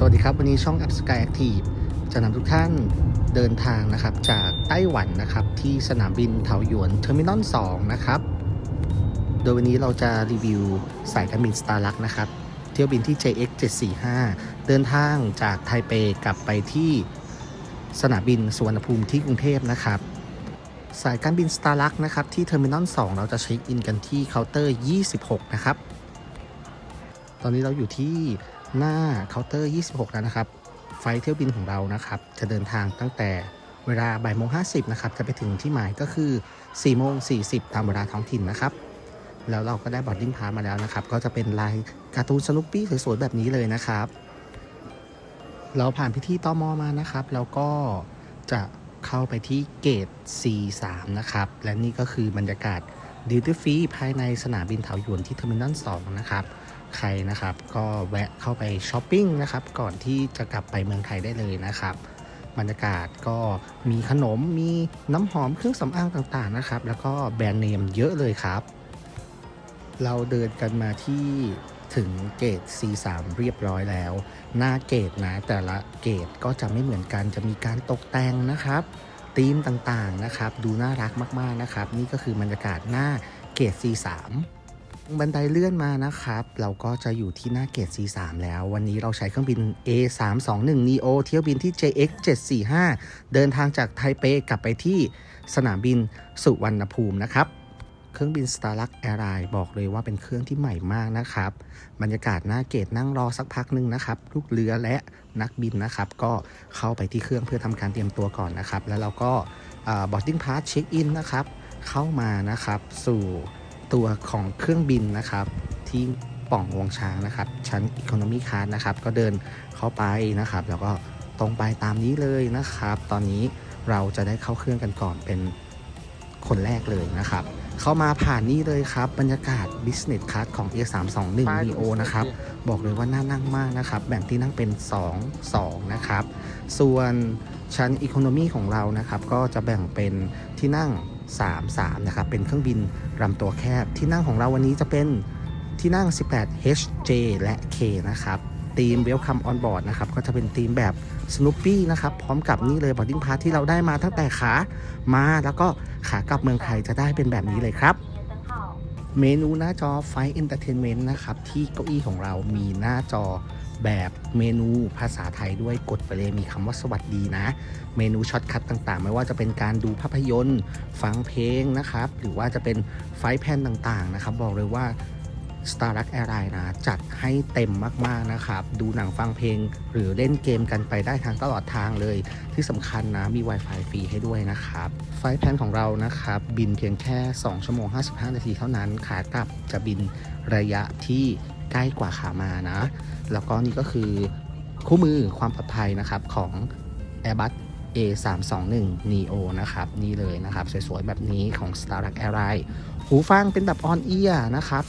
สวัสดีครับ วันนี้ช่อง App Sky Active จะนำทุกท่านเดินทางนะครับจากไต้หวันนะครับที่สนามบินเถาหยวนเทอร์มินอล2นะครับ โดยวันนี้เราจะรีวิวสายการบิน Starlux นะครับ เที่ยวบินที่ JX 745เดินทางจากไทเปกลับไปที่สนามบินสุวรรณภูมิที่กรุงเทพนะครับ สายการบิน Starlux นะครับที่เทอร์มินอล2เราจะเช็คอินกันที่เคาน์เตอร์ 26 นะครับ ตอนนี้เราอยู่ที่ หน้าเคาน์เตอร์ 26 แล้วนะครับ ไฟเที่ยวบินของเรานะครับ จะเดินทางตั้งแต่เวลาบ่ายโมง50นะครับ จะไปถึงที่หมายก็คือ4โมง40 ตามเวลาท้องถิ่นนะครับ แล้วเราก็ได้บอดดิ้งพาสมาแล้วนะครับ ก็จะเป็นลายการ์ตูนสนุปปี้สวยๆแบบนี้เลยนะครับ เราผ่านพิธีต้อมอมานะครับ แล้วก็จะเข้าไปที่เกต C3 นะครับ และนี่ก็คือบรรยากาศดิวตี้ฟรีภายในสนามบินเถาหยวนที่เทอร์มินอล2นะครับ ใครนะครับ ก็แวะเข้าไปช้อปปิ้งนะครับ ก่อนที่จะกลับไปเมืองไทยได้เลยนะครับ บรรยากาศก็มีขนมมีน้ำหอมเครื่องสำอางต่างๆนะครับ แล้วก็แบรนด์เนมเยอะเลยครับ เราเดินกันมาที่ถึงเกต C3 เรียบร้อยแล้ว หน้าเกตนะแต่ละเกตก็จะไม่เหมือนกันจะมีการตกแต่งนะครับธีมต่างๆนะครับ ดูน่ารักมากๆนะครับ นี่ก็คือบรรยากาศหน้าเกต C3 บันไดเลื่อนมานะครับ เราก็จะอยู่ที่หน้าเกต C3 แล้ว วันนี้เราใช้เครื่องบิน A321 neo เที่ยวบินที่ JX 745 เดินทางจากไทเปกลับไปที่สนามบินสุวรรณภูมินะครับ เครื่องบิน Starlux Airline บอกเลยว่าเป็นเครื่องที่ใหม่มากนะครับ บรรยากาศหน้าเกตนั่งรอสักพักหนึ่งนะครับลูกเรือและนักบินนะครับ ก็เข้าไปที่เครื่องเพื่อทำการเตรียมตัวก่อนนะครับ แล้วเราก็บอดดิ้งพาสเช็คอินนะครับ เข้ามานะครับสู่ ตัวของเครื่องบินนะครับ ที่ป่องวงช้างนะครับ ชั้น Economy Class นะครับ ก็เดินเข้าไปนะครับ แล้วก็ตรงไปตามนี้เลยนะครับ ตอนนี้เราจะได้เข้าเครื่องกันก่อนเป็นคนแรกเลยนะครับ เข้ามาผ่านนี่เลยครับ บรรยากาศ Business Class ของ A321 Neo นะครับ บอกเลยว่าน่านั่งมากนะครับ แบ่งที่นั่งเป็น 2 2 นะครับ ส่วนชั้น Economy ของเรานะครับ ก็จะแบ่งเป็นที่นั่ง 3 3นะครับเป็นเครื่องบินลำตัวแคบที่นั่งของเราวันนี้จะเป็นที่นั่ง 18 HJ และ K นะครับทีม Welcome on board นะครับก็จะเป็นทีมแบบ Snoopy นะครับพร้อมกับนี่เลย boarding pass ที่เราได้มาตั้งแต่ขามาแล้วก็ขากลับเมืองไทยจะได้เป็นแบบนี้เลยครับเมนูหน้าจอไฟ Entertainment นะครับที่เก้าอี้ของเรามีหน้าจอ แบบเมนูภาษาไทยด้วยกดไปเลยมีคำว่าสวัสดีนะ เมนูช็อตคัทต่างๆ ไม่ว่าจะเป็นการดูภาพยนตร์ ฟังเพลงนะครับ หรือว่าจะเป็นไฟล์แพนต่างๆนะครับ บอกเลยว่า Starlux Airlines นะ จัดให้เต็มมากๆนะครับ ดูหนังฟังเพลง หรือเล่นเกมกันไปได้ทางตลอดทางเลย ที่สำคัญนะ มี Wi-Fi ฟรีให้ด้วยนะครับ ไฟล์แพนของเรานะครับ บินเพียงแค่ 2 ชั่วโมง 55 นาทีเท่านั้นขากลับจะบินระยะที่ ใกล้กว่าขามานะ แล้วก็นี่ก็คือคู่มือความปลอดภัยนะครับของ Airbus A321 neo นะครับ นี่เลยนะครับ สวยๆ แบบนี้ของ Starlux Airline หูฟังเป็นแบบ on ear นะครับ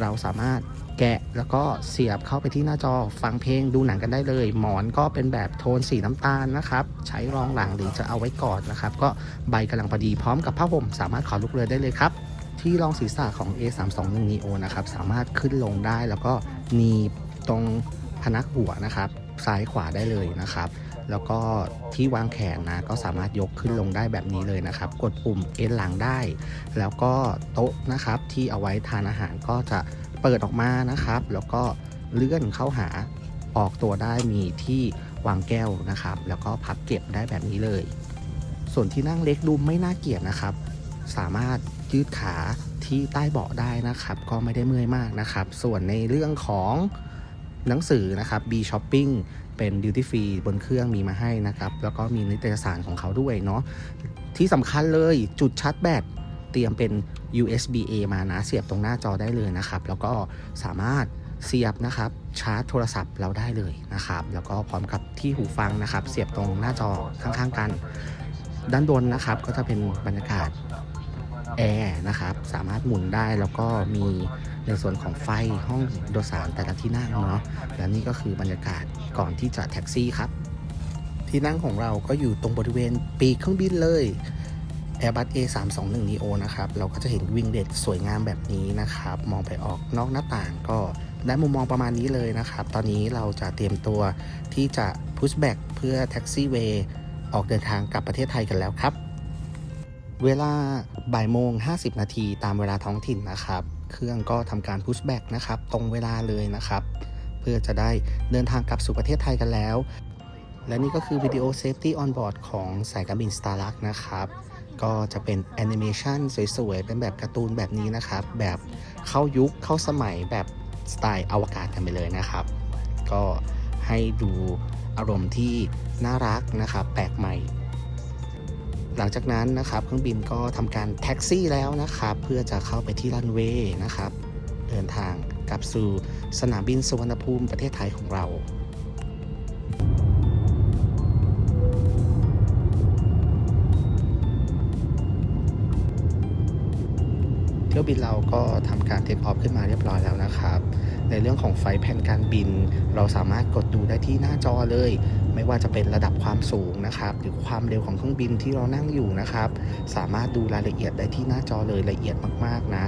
เราสามารถแกะแล้วก็เสียบเข้าไปที่หน้าจอฟังเพลงดูหนังกันได้เลย หมอนก็เป็นแบบโทนสีน้ำตาลนะครับ ใช้รองหลังหรือจะเอาไว้กอดนะครับ ก็ใบกำลังพอดีพร้อมกับผ้าห่มสามารถขอลูกเรือได้เลยครับ ที่รองศีรษะของ A321 neo นะครับ สามารถขึ้นลงได้แล้วก็หนีบตรงพนักหัวนะครับ ซ้ายขวาได้เลยนะครับ แล้วก็ที่วางแขนนะก็สามารถยกขึ้นลงได้แบบนี้เลยนะครับ กดปุ่มเอ็นหลังได้ แล้วก็โต๊ะนะครับที่เอาไว้ทานอาหารก็จะเปิดออกมานะครับ แล้วก็เลื่อนเข้าหาออกตัวได้มีที่วางแก้วนะครับ แล้วก็พับเก็บได้แบบนี้เลย ส่วนที่นั่งเล็กดูไม่น่าเกลียดนะครับ สามารถ ยืดขาที่ใต้เบาะได้นะครับ ก็ไม่ได้เมื่อยมากนะครับ ส่วนในเรื่องของหนังสือนะครับ B Shopping เป็น Duty Free บนเครื่องมีมาให้นะครับ แล้วก็มีนิตยสารของเขาด้วยเนาะที่สำคัญเลยจุดชาร์จแบตเตรียมเป็น USB A มานะเสียบตรงหน้าจอได้เลยนะครับ แล้วก็สามารถเสียบนะครับชาร์จโทรศัพท์เราได้เลยนะครับ แล้วก็พร้อมกับที่หูฟังนะครับ เสียบตรงหน้าจอข้างๆกัน ด้านบนนะครับก็จะเป็นบรรยากาศ แอร์นะครับ สามารถหมุนได้แล้วก็มีในส่วนของไฟห้องโดยสารแต่ละที่นั่งเนาะและนี่ก็คือบรรยากาศก่อนที่จะแท็กซี่ครับ ที่นั่งของเราก็อยู่ตรงบริเวณปีกเครื่องบินเลย Airbus A321 neo นะครับ เราก็จะเห็นวิงเด็ดสวยงามแบบนี้นะครับ มองไปออกนอกหน้าต่างก็ได้มุมมองประมาณนี้เลยนะครับ ตอนนี้เราจะเตรียมตัวที่จะ push back เพื่อ taxi way ออกเดินทางกลับประเทศไทยกันแล้วครับ เวลาบ่ายโมง 50 นาทีตามเวลาท้องถิ่นนะครับ เครื่องก็ทำการ push back นะครับ ตรงเวลาเลยนะครับ เพื่อจะได้เดินทางกลับสู่ประเทศไทยกันแล้ว และนี่ก็คือวิดีโอ Safety on board ของสายการบิน Starlux นะครับ ก็จะเป็นแอนิเมชันสวยๆ เป็นแบบการ์ตูนแบบนี้นะครับ แบบเข้ายุคเข้าสมัยแบบสไตล์อวกาศกันไปเลยนะครับ ก็ให้ดูอารมณ์ที่น่ารักนะครับ แปลกใหม่ หลังจากนั้นนะครับเครื่องบินก็ทำการแท็กซี่แล้วนะครับ เพื่อจะเข้าไปที่รันเวย์นะครับ เดินทางกลับสู่สนามบินสุวรรณภูมิประเทศไทยของเราเที่ยวบินเราก็ทำการเทคออฟขึ้นมาเรียบร้อยแล้วนะครับ ในเรื่องของไฟแผนการบิน เราสามารถกดดูได้ที่หน้าจอเลย ไม่ว่าจะเป็นระดับความสูงนะครับหรือความเร็วของเครื่องบินที่เรานั่งอยู่นะครับ สามารถดูรายละเอียดได้ที่หน้าจอเลยละเอียดมากๆนะ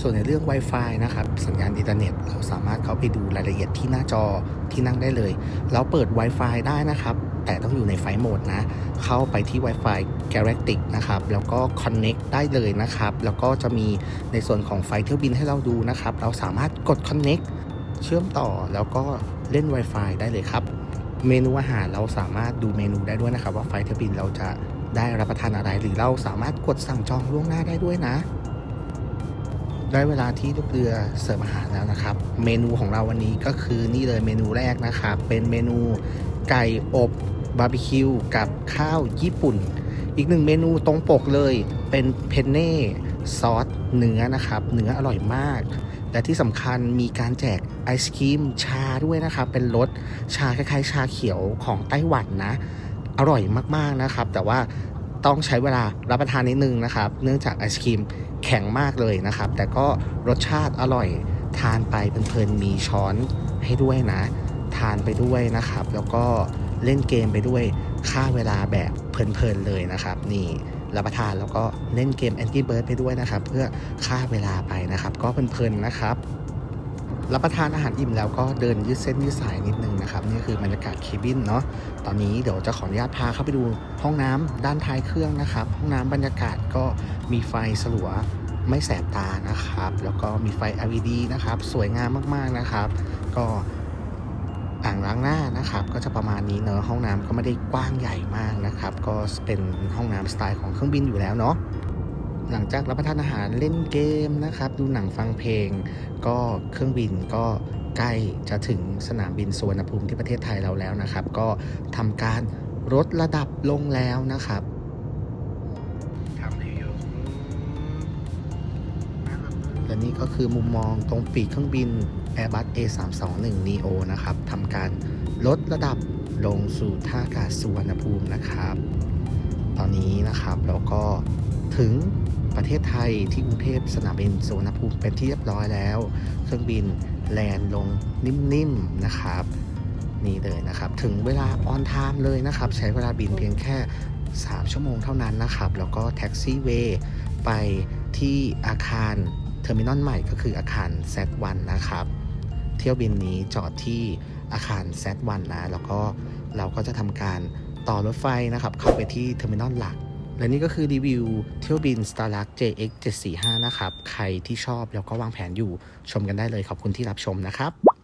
ส่วนในเรื่อง Wi-Fi นะครับสัญญาณอินเทอร์เน็ต เราสามารถเข้าไปดูรายละเอียดที่หน้าจอที่นั่งได้เลยเราเปิด Wi-Fi ได้นะครับ แต่ต้องอยู่ในไฟล์โหมดนะ เข้าไปที่ Wi-Fi Galactic นะครับ แล้วก็ Connect ได้เลยนะครับ แล้วก็จะมีในส่วนของไฟล์เที่ยวบินให้เราดูนะครับ เราสามารถกด Connect เชื่อมต่อแล้วก็เล่น Wi-Fi ได้เลยครับ เมนูอาหารเราสามารถดูเมนูได้ด้วยนะครับ ว่าไฟล์เที่ยวบินเราจะได้รับประทานอะไร หรือเราสามารถกดสั่งจองล่วงหน้าได้ด้วยนะได้เวลาที่ลูกเรือเสิร์ฟอาหารแล้วนะครับ เมนูของเราวันนี้ก็คือนี่เลยเมนูแรกนะครับ เป็นเมนูไก่อบ บาร์บีคิวกับข้าวญี่ปุ่น อีกหนึ่งเมนูตรงปกเลยเป็นเพนเน่ซอสเนื้อนะครับ เนื้ออร่อยมาก และที่สำคัญมีการแจกไอศครีมชาด้วยนะครับ เป็นรสชาคล้ายๆ ชาเขียวของไต้หวันนะ อร่อยมากๆนะครับ แต่ว่าต้องใช้เวลารับประทานนิดนึงนะครับ เนื่องจากไอศครีมแข็งมากเลยนะครับ แต่ก็รสชาติอร่อยทานไปเพลินๆมีช้อนให้ด้วยนะ ทานไปด้วยนะครับ แล้วก็ เล่นเกมไปด้วยค่าเวลาแบบเพลินๆเลยนะครับนี่รับประทานแล้วก็เล่นเกม Angry Bird ไปด้วยนะครับ เพื่อค่าเวลาไปนะครับ ก็เพลินๆนะครับรับประทานอาหารอิ่มแล้วก็เดินยืดเส้นยืดสายนิดนึงนะครับนี่คือบรรยากาศเคบินเนาะตอนนี้เดี๋ยวจะขออนุญาตพาเข้าไปดูห้องน้ำด้านท้ายเครื่องนะครับ ห้องน้ำบรรยากาศก็มีไฟสลัวไม่แสบตานะครับ แล้วก็มีไฟ LED นะครับ สวยงามมากๆนะครับ ก็ อ่างล้างหน้านะครับก็จะประมาณนี้เนอะห้องน้ำก็ไม่ได้กว้างใหญ่มากนะครับ ก็เป็นห้องน้ำสไตล์ของเครื่องบินอยู่แล้วเนาะหลังจากรับประทานอาหารเล่นเกมนะครับ ดูหนังฟังเพลง ก็เครื่องบินก็ใกล้จะถึงสนามบินสุวรรณภูมิที่ประเทศไทยเราแล้วนะครับ ก็ทำการลดระดับลงแล้วนะครับ และนี่ก็คือมุมมองตรงปีกเครื่องบิน Airbus A321 neo นะครับทำการลดระดับลงสู่ท่าอากาศสุวรรณภูมินะครับ ตอนนี้นะครับเราก็ถึงประเทศไทยที่กรุงเทพสนามบินสุวรรณภูมิเป็นที่เรียบร้อยแล้ว เครื่องบินแลนด์ลงนิ่มๆนะครับ นี่เลยนะครับ ถึงเวลาออนไทม์เลยนะครับ ใช้เวลาบินเพียงแค่ 3 ชั่วโมงเท่านั้นนะครับ แล้วก็แท็กซี่เวย์ไปที่อาคาร เทอร์มินอลใหม่ก็คืออาคาร Z1 นะครับ เที่ยวบินนี้จอดที่อาคาร Z1 นะ แล้วก็เราก็จะทำการต่อรถไฟนะครับ เข้าไปที่เทอร์มินอลหลัก และนี่ก็คือรีวิวเที่ยวบิน Starlux JX 745นะครับ ใครที่ชอบแล้วก็วางแผนอยู่ชมกันได้เลยขอบคุณที่รับชมนะครับ